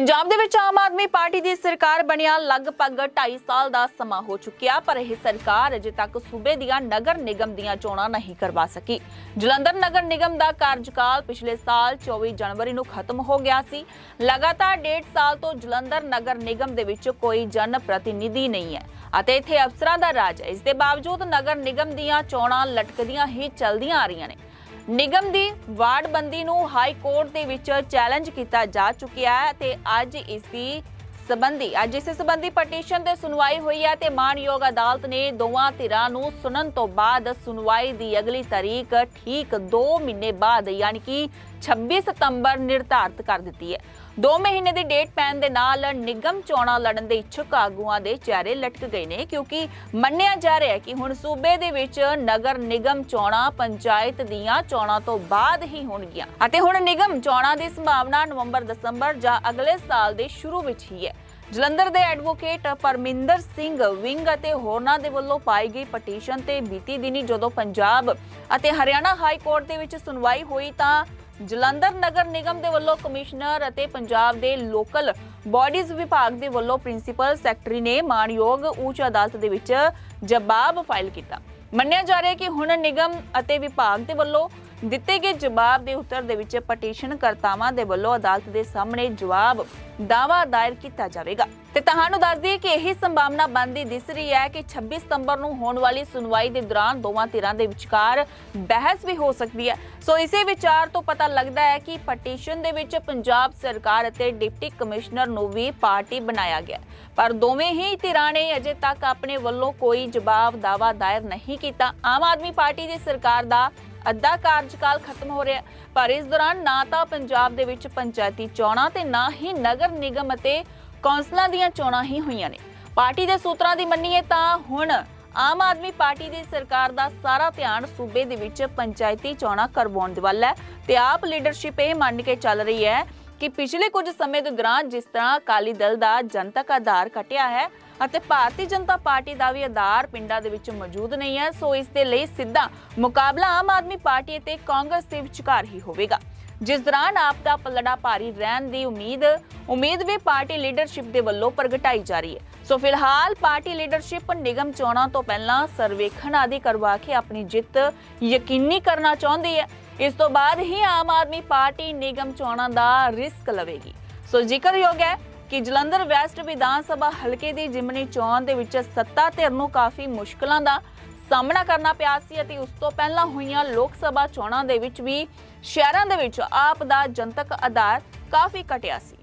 ਪੰਜਾਬ ਦੇ ਵਿੱਚ ਆਮ ਆਦਮੀ ਪਾਰਟੀ ਦੀ ਸਰਕਾਰ ਬਣਿਆ ਲਗਭਗ 2.5 ਸਾਲ ਦਾ ਸਮਾਂ ਹੋ ਚੁੱਕਿਆ, ਪਰ ਇਹ ਸਰਕਾਰ ਅਜੇ ਤੱਕ ਸੂਬੇ ਦੀਆਂ ਨਗਰ ਨਿਗਮ ਦੀਆਂ ਚੋਣਾਂ ਨਹੀਂ ਕਰਵਾ ਸਕੀ। ਜਲੰਧਰ ਨਗਰ ਨਿਗਮ ਦਾ ਕਾਰਜਕਾਲ ਪਿਛਲੇ ਸਾਲ 24 ਜਨਵਰੀ ਨੂੰ ਖਤਮ ਹੋ ਗਿਆ ਸੀ। ਲਗਾਤਾਰ ਡੇਢ ਸਾਲ ਤੋਂ ਜਲੰਧਰ ਨਗਰ ਨਿਗਮ ਦੇ ਵਿੱਚ ਕੋਈ ਜਨ ਪ੍ਰਤੀਨਿਧੀ ਨਹੀਂ ਹੈ ਅਤੇ ਇੱਥੇ ਅਫਸਰਾਂ ਦਾ ਰਾਜ ਹੈ। ਇਸ ਦੇ ਬਾਵਜੂਦ ਨਗਰ ਨਿਗਮ ਦੀਆਂ ਚੋਣਾਂ ਲਟਕਦੀਆਂ ਹੀ ਚੱਲਦੀਆਂ ਆ ਰਹੀਆਂ ਨੇ। ਨਿਗਮ ਦੀ ਵਾਰਡਬੰਦੀ ਨੂੰ ਹਾਈ ਕੋਰਟ ਦੇ ਵਿੱਚ ਚੈਲੰਜ ਕੀਤਾ ਜਾ ਚੁੱਕਿਆ ਹੈ ਤੇ ਅੱਜ ਇਸ ਦੀ ਸੰਬੰਧੀ, ਅੱਜ ਇਸ ਸੰਬੰਧੀ ਪਟੀਸ਼ਨ ਤੇ ਸੁਣਵਾਈ ਹੋਈ ਹੈ ਤੇ ਮਾਨਯੋਗ ਅਦਾਲਤ ਨੇ ਦੋਵਾਂ ਧਿਰਾਂ ਨੂੰ ਸੁਣਨ ਤੋਂ ਬਾਅਦ ਸੁਣਵਾਈ ਦੀ ਅਗਲੀ ਤਾਰੀਖ ਠੀਕ 2 ਮਹੀਨੇ ਬਾਅਦ, ਯਾਨੀ ਕਿ 26 ਸਤੰਬਰ ਨਿਰਧਾਰਤ ਕਰ ਦਿੱਤੀ ਹੈ। 2 ਮਹੀਨੇ ਦੀ ਡੇਟ ਪੈਣ ਦੇ ਨਾਲ ਨਿਗਮ ਚੋਣਾਂ ਲੜਨ ਦੇ ਇੱਛੁਕ ਆਗੂਆਂ ਦੇ ਚਿਹਰੇ ਲਟਕ ਗਏ ਨੇ, ਕਿਉਂਕਿ ਮੰਨਿਆ ਜਾ ਰਿਹਾ ਹੈ ਕਿ ਹੁਣ ਸੂਬੇ ਦੇ ਵਿੱਚ ਨਗਰ ਨਿਗਮ ਚੋਣਾਂ ਪੰਚਾਇਤ ਦੀਆਂ ਚੋਣਾਂ ਤੋਂ ਬਾਅਦ ਹੀ ਹੋਣਗੀਆਂ। ਅਤੇ ਹੁਣ ਨਿਗਮ ਚੋਣਾਂ ਦੀ ਸੰਭਾਵਨਾ ਨਵੰਬਰ, ਦਸੰਬਰ ਜਾਂ ਅਗਲੇ ਸਾਲ ਦੇ ਸ਼ੁਰੂ ਵਿੱਚ ਹੀ ਹੈ। ਜਲੰਧਰ ਦੇ ਐਡਵੋਕੇਟ ਪਰਮਿੰਦਰ ਸਿੰਘ ਵਿੰਗ ਅਤੇ ਹੋਰਨਾਂ ਦੇ ਵੱਲੋਂ ਪਾਈ ਗਈ ਪਟੀਸ਼ਨ ਤੇ ਬੀਤੀ ਦਿਨੀ ਜਦੋਂ ਪੰਜਾਬ ਅਤੇ ਹਰਿਆਣਾ ਹਾਈ ਕੋਰਟ ਦੇ ਵਿੱਚ ਸੁਣਵਾਈ ਹੋਈ ਤਾਂ ਜਲੰਧਰ ਨਗਰ ਨਿਗਮ ਦੇ ਵੱਲੋਂ ਕਮਿਸ਼ਨਰ ਅਤੇ ਪੰਜਾਬ ਦੇ ਲੋਕਲ ਬਾਡੀਜ਼ ਵਿਭਾਗ ਦੇ ਵੱਲੋਂ ਪ੍ਰਿੰਸੀਪਲ ਸੈਕਟਰੀ ਨੇ ਮਾਨਯੋਗ ਉੱਚ ਅਦਾਲਤ ਦੇ ਵਿੱਚ ਜਵਾਬ ਫਾਈਲ ਕੀਤਾ। ਮੰਨਿਆ ਜਾ ਰਿਹਾ ਕਿ ਹੁਣ ਨਿਗਮ ਅਤੇ ਵਿਭਾਗ ਦੇ ਵੱਲੋਂ ਦਿੱਤੇ ਗਏ ਜਵਾਬ ਦੇ ਉੱਤਰ ਦੇ ਵਿੱਚ ਪਟੀਸ਼ਨ ਕਰਤਾਵਾਂ ਦੇ ਵੱਲੋਂ ਅਦਾਲਤ ਦੇ ਸਾਹਮਣੇ ਜਵਾਬ ਦਾਵਾ ਦਾਇਰ ਕੀਤਾ ਜਾਵੇਗਾ। ਤੇ ਤੁਹਾਨੂੰ ਦੱਸ ਦਈਏ ਕਿ ਇਹੀ ਸੰਭਾਵਨਾ ਬਣਦੀ ਦਿਸ ਰਹੀ ਹੈ ਕਿ 26 ਸਤੰਬਰ ਨੂੰ ਹੋਣ ਵਾਲੀ ਸੁਣਵਾਈ ਦੇ ਦੌਰਾਨ ਦੋਵਾਂ ਧਿਰਾਂ ਦੇ ਵਿਚਕਾਰ ਬਹਿਸ ਵੀ ਹੋ ਸਕਦੀ ਹੈ। ਸੋ ਇਸੇ ਵਿਚਾਰ ਤੋਂ ਪਤਾ ਲੱਗਦਾ ਹੈ ਕਿ ਪਟੀਸ਼ਨ ਦੇ ਵਿੱਚ ਪੰਜਾਬ ਸਰਕਾਰ ਅਤੇ ਡਿਪਟੀ ਕਮਿਸ਼ਨਰ ਨੂੰ ਵੀ ਪਾਰਟੀ ਬਣਾਇਆ ਗਿਆ ਪਰ ਦੋਵੇਂ ਹੀ ਧਿਰਾਂ ਨੇ ਅਜੇ ਤੱਕ ਆਪਣੇ ਵੱਲੋਂ ਕੋਈ ਜਵਾਬ ਦਾਵਾ ਦਾਇਰ ਨਹੀਂ ਕੀਤਾ। ਆਮ ਆਦਮੀ ਪਾਰਟੀ ਦੀ ਸਰਕਾਰ ਦਾ ਅੱਧਾ ਕਾਰਜਕਾਲ ਖਤਮ ਹੋ ਰਿਹਾ ਪਰ ਇਸ ਦੌਰਾਨ ਨਾ ਤਾਂ ਪੰਜਾਬ ਦੇ ਵਿੱਚ ਪੰਚਾਇਤੀ ਚੋਣਾਂ ਤੇ ਨਾ ਹੀ ਨਗਰ ਨਿਗਮ ਅਤੇ ਕੌਂਸਲਾਂ ਦੀਆਂ ਚੋਣਾਂ ਹੀ ਹੋਈਆਂ ਨੇ। ਪਾਰਟੀ ਦੇ ਸੂਤਰਾਂ ਦੀ ਮੰਨੀਏ ਤਾਂ ਹੁਣ ਆਮ ਆਦਮੀ ਪਾਰਟੀ ਦੀ ਸਰਕਾਰ ਦਾ ਸਾਰਾ ਧਿਆਨ ਸੂਬੇ ਦੇ ਵਿੱਚ ਪੰਚਾਇਤੀ ਚੋਣਾਂ ਕਰਵਾਉਣ ਦੇ ਵੱਲ ਹੈ ਤੇ ਆਪ ਲੀਡਰਸ਼ਿਪ ਇਹ ਮੰਨ ਕੇ ਚੱਲ ਰਹੀ ਹੈ ਕਿ ਪਿਛਲੇ ਕੁਝ ਸਮੇਂ ਦੇ ਦੌਰਾਨ ਜਿਸ ਤਰ੍ਹਾਂ ਅਕਾਲੀ ਦਲ ਦਾ ਜਨਤਕ ਆਧਾਰ ਘਟਿਆ ਹੈ ਅਤੇ ਭਾਰਤੀ ਜਨਤਾ ਪਾਰਟੀ ਦਾ ਵੀ ਆਧਾਰ ਪਿੰਡਾਂ ਦੇ ਵਿੱਚ ਮੌਜੂਦ ਨਹੀਂ ਹੈ, ਸੋ ਇਸ ਦੇ ਲਈ ਸਿੱਧਾ ਮੁਕਾਬਲਾ ਆਮ ਆਦਮੀ ਪਾਰਟੀ ਅਤੇ ਕਾਂਗਰਸ ਦੇ ਵਿਚਕਾਰ ਹੀ ਹੋਵੇਗਾ। ਜਿਸ ਦੌਰਾਨ ਆਪ ਦਾ ਪਲੜਾ ਭਾਰੀ ਰਹਿਣ ਦੀ ਉਮੀਦ ਉਮੀਦ ਵੀ ਪਾਰਟੀ ਲੀਡਰਸ਼ਿਪ ਦੇ ਵੱਲੋਂ ਪ੍ਰਗਟਾਈ ਜਾ ਰਹੀ ਹੈ। ਸੋ ਫਿਲਹਾਲ ਪਾਰਟੀ ਲੀਡਰਸ਼ਿਪ ਨਿਗਮ ਚੋਣਾਂ ਤੋਂ ਪਹਿਲਾਂ ਸਰਵੇਖਣ ਆਦਿ ਕਰਵਾ ਕੇ ਆਪਣੀ ਜਿੱਤ ਯਕੀਨੀ ਕਰਨਾ ਚਾਹੁੰਦੀ ਹੈ। ਇਸ ਤੋਂ ਬਾਅਦ ਹੀ ਆਮ ਆਦਮੀ ਪਾਰਟੀ ਨਿਗਮ ਚੋਣਾਂ ਦਾ ਰਿਸਕ ਲਵੇਗੀ। ਸੋ ਜ਼ਿਕਰਯੋਗ ਹੈ ਕਿ ਜਲੰਧਰ ਵੈਸਟ ਵਿਧਾਨ ਸਭਾ ਹਲਕੇ ਦੀ ਜਿਮਨੀ ਚੋਣ ਦੇ ਵਿੱਚ ਸੱਤਾ ਧਿਰ ਨੂੰ ਕਾਫੀ ਮੁਸ਼ਕਲਾਂ ਦਾ ਸਾਹਮਣਾ ਕਰਨਾ ਪਿਆ ਸੀ ਅਤੇ ਉਸ ਤੋਂ ਪਹਿਲਾਂ ਹੋਈਆਂ ਲੋਕ ਸਭਾ ਚੋਣਾਂ ਦੇ ਵਿੱਚ ਵੀ ਸ਼ਹਿਰਾਂ ਦੇ ਵਿੱਚ ਆਪ ਦਾ ਜਨਤਕ ਆਧਾਰ ਕਾਫੀ ਘਟਿਆ ਸੀ।